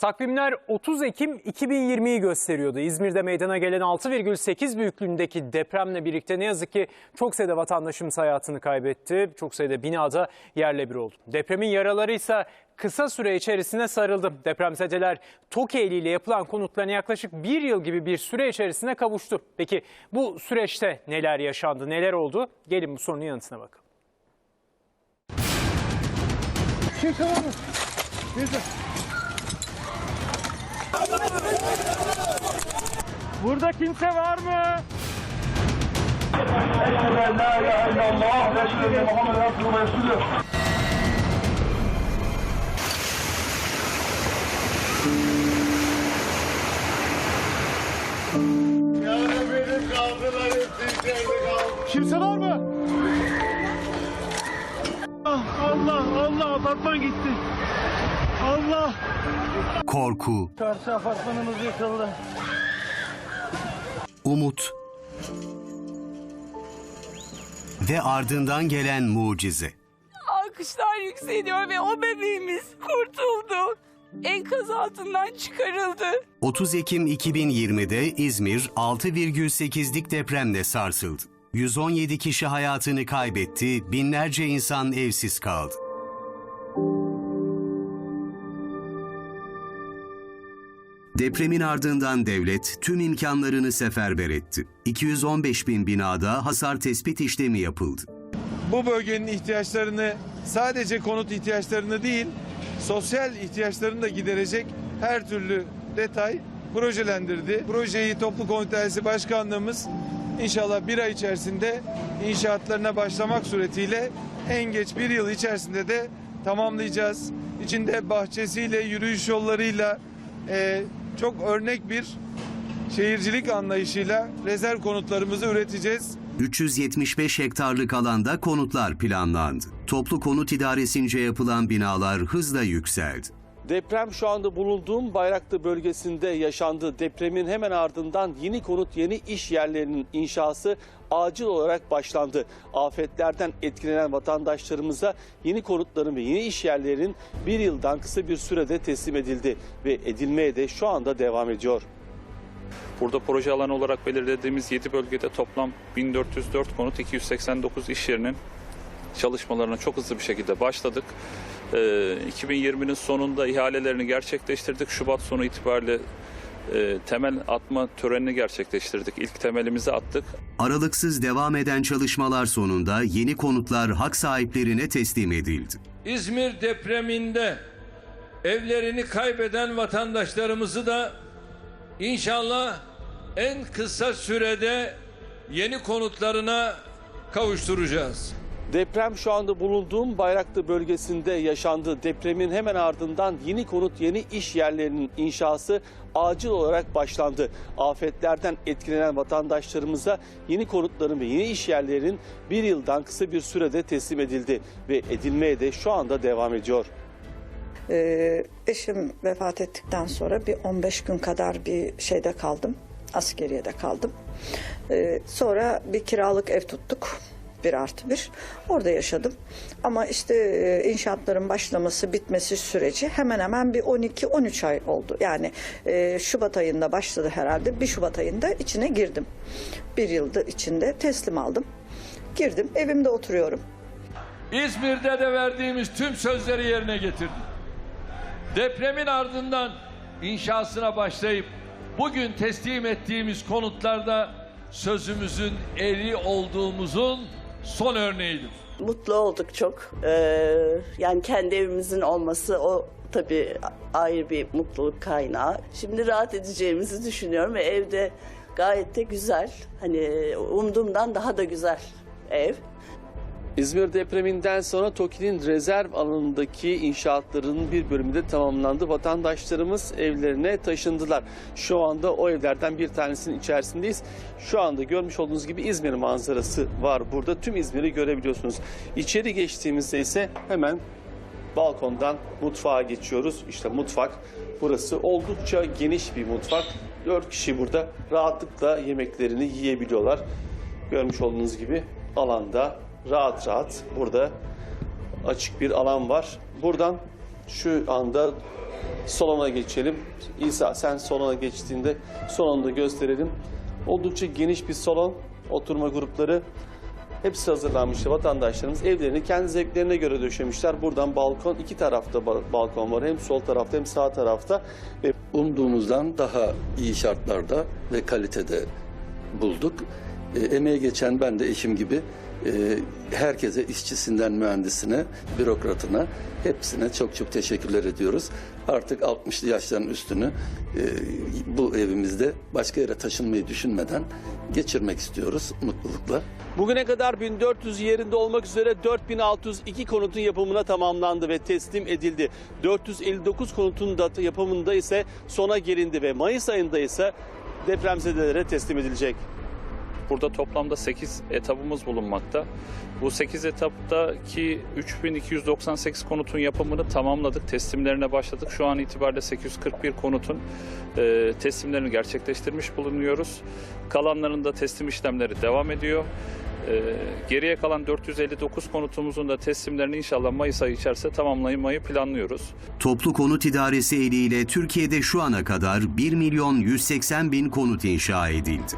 Takvimler 30 Ekim 2020'yi gösteriyordu. İzmir'de meydana gelen 6,8 büyüklüğündeki depremle birlikte ne yazık ki çok sayıda vatandaşımız hayatını kaybetti. Çok sayıda binada yerle bir oldu. Depremin yaraları ise kısa süre içerisinde sarıldı. Depremzedeler TOKİ eliyle yapılan konutlarına yaklaşık bir yıl gibi bir süre içerisinde kavuştu. Peki bu süreçte neler yaşandı, neler oldu? Gelin bu sorunun yanıtına bakalım. Kimse var. Burada kimse var mı? Kimse var mı? Allah Allah Allah apartman gitti. Allah. korku, Karşı apartmanımız yıkıldı. umut ve ardından gelen mucize. Alkışlar yükseliyor ve o bebeğimiz kurtuldu. Enkaz altından çıkarıldı. 30 Ekim 2020'de İzmir 6,8'lik depremle sarsıldı. 117 kişi hayatını kaybetti, binlerce insan evsiz kaldı. Depremin ardından devlet tüm imkanlarını seferber etti. 215 bin binada hasar tespit işlemi yapıldı. bu bölgenin ihtiyaçlarını sadece konut ihtiyaçlarını değil sosyal ihtiyaçlarını da giderecek her türlü detay projelendirdi. Projeyi Toplu Konut Dairesi Başkanlığımız inşallah bir ay içerisinde inşaatlarına başlamak suretiyle en geç bir yıl içerisinde de tamamlayacağız. İçinde bahçesiyle, yürüyüş yollarıyla eee, çok örnek bir şehircilik anlayışıyla rezerv konutlarımızı üreteceğiz. 375 hektarlık alanda konutlar planlandı. Toplu Konut İdaresi'nce yapılan binalar hızla yükseldi. Deprem şu anda bulunduğum Bayraklı bölgesinde yaşandı. Depremin hemen ardından yeni konut, yeni iş yerlerinin inşası acil olarak başlandı. Afetlerden etkilenen vatandaşlarımıza yeni konutların ve yeni iş yerlerinin bir yıldan kısa bir sürede teslim edildi ve edilmeye de şu anda devam ediyor. Burada proje alanı olarak belirlediğimiz 7 bölgede toplam 1404 konut 289 iş yerinin çalışmalarına çok hızlı bir şekilde başladık. Ee, 2020'nin sonunda ihalelerini gerçekleştirdik. Şubat sonu itibariyle e, temel atma törenini gerçekleştirdik. İlk temelimizi attık. Aralıksız devam eden çalışmalar sonunda yeni konutlar hak sahiplerine teslim edildi. İzmir depreminde evlerini kaybeden vatandaşlarımızı da inşallah en kısa sürede yeni konutlarına kavuşturacağız. Deprem şu anda bulunduğum Bayraklı bölgesinde yaşandı. Depremin hemen ardından yeni konut, yeni iş yerlerinin inşası acil olarak başlandı. Afetlerden etkilenen vatandaşlarımıza yeni konutların ve yeni iş yerlerinin bir yıldan kısa bir sürede teslim edildi ve edilmeye de şu anda devam ediyor. Ee, eşim vefat ettikten sonra bir 15 gün kadar bir şeyde kaldım. Askeriyede kaldım. Ee, sonra bir kiralık ev tuttuk. Bir artı bir. Orada yaşadım. Ama işte e, inşaatların başlaması, bitmesi süreci hemen hemen bir 12-13 ay oldu. Yani e, Şubat ayında başladı herhalde. Bir Şubat ayında içine girdim. Bir yılda içinde teslim aldım. Girdim. Evimde oturuyorum. İzmir'de de verdiğimiz tüm sözleri yerine getirdik. Depremin ardından inşasına başlayıp bugün teslim ettiğimiz konutlarda sözümüzün eri olduğumuzun son örneğidir. Mutlu olduk çok. Ee, yani kendi evimizin olması o tabii ayrı bir mutluluk kaynağı. Şimdi rahat edeceğimizi düşünüyorum ve evde gayet de güzel. Hani umduğumdan daha da güzel ev. İzmir depreminden sonra TOKİ'nin rezerv alanındaki inşaatların bir bölümü de tamamlandı. Vatandaşlarımız evlerine taşındılar. Şu anda o evlerden bir tanesinin içerisindeyiz. Şu anda görmüş olduğunuz gibi İzmir manzarası var burada. Tüm İzmir'i görebiliyorsunuz. İçeri geçtiğimizde ise hemen balkondan mutfağa geçiyoruz. İşte mutfak burası oldukça geniş bir mutfak. Dört kişi burada rahatlıkla yemeklerini yiyebiliyorlar. Görmüş olduğunuz gibi alanda rahat rahat burada açık bir alan var. Buradan şu anda salona geçelim. İsa sen salona geçtiğinde salonda gösterelim. Oldukça geniş bir salon, oturma grupları. Hepsi hazırlanmıştı. Vatandaşlarımız evlerini kendi zevklerine göre döşemişler. Buradan balkon, iki tarafta ba- balkon var. Hem sol tarafta hem sağ tarafta. Ve umduğumuzdan daha iyi şartlarda ve kalitede bulduk. E, emeğe geçen ben de eşim gibi herkese işçisinden mühendisine, bürokratına hepsine çok çok teşekkürler ediyoruz. Artık 60'lı yaşların üstünü e, bu evimizde başka yere taşınmayı düşünmeden geçirmek istiyoruz mutlulukla. Bugüne kadar 1400 yerinde olmak üzere 4602 konutun yapımına tamamlandı ve teslim edildi. 459 konutun da yapımında ise sona gelindi ve Mayıs ayında ise depremzedelere teslim edilecek. Burada toplamda 8 etabımız bulunmakta. Bu 8 etaptaki 3298 konutun yapımını tamamladık. Teslimlerine başladık. Şu an itibariyle 841 konutun e, teslimlerini gerçekleştirmiş bulunuyoruz. Kalanların da teslim işlemleri devam ediyor. E, geriye kalan 459 konutumuzun da teslimlerini inşallah Mayıs ayı içerisinde tamamlamayı planlıyoruz. Toplu konut idaresi eliyle Türkiye'de şu ana kadar 1 milyon 180 bin konut inşa edildi.